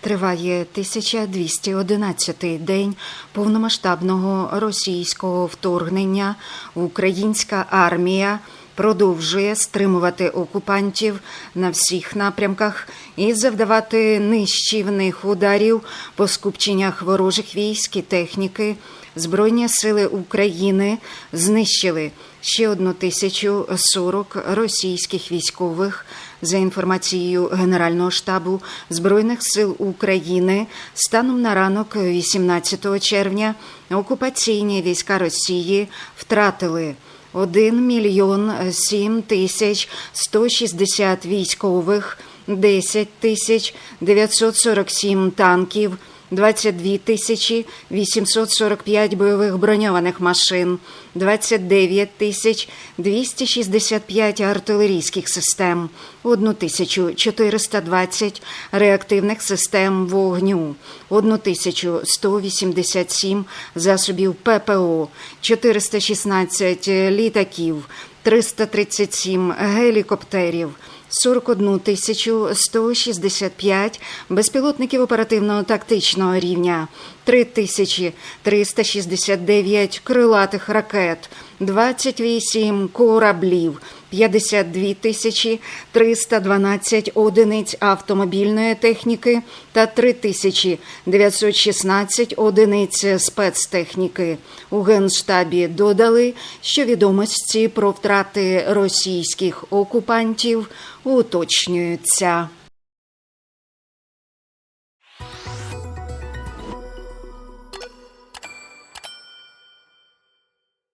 Триває 1211-й день повномасштабного російського вторгнення. Українська армія продовжує стримувати окупантів на всіх напрямках і завдавати нищівних ударів по скупченнях ворожих військ і техніки. Збройні сили України знищили ще одну тисячу сорок російських військових. За інформацією Генерального штабу Збройних сил України, станом на ранок 18 червня окупаційні війська Росії втратили 1 мільйон 7 тисяч 160 військових, 10 тисяч 947 танків, 22 тисячі 845 бойових броньованих машин, 29 тисяч 265 артилерійських систем, 1420 реактивних систем вогню, 1187 засобів ППО, 416 літаків, 337 гелікоптерів, 41 тисячу 165 безпілотників оперативно-тактичного рівня, 3 тисячі 369 крилатих ракет, 28 кораблів, 52 тисячі 312 одиниць автомобільної техніки та 3 тисячі 916 одиниць спецтехніки. У Генштабі додали, що відомості про втрати російських окупантів уточнюються.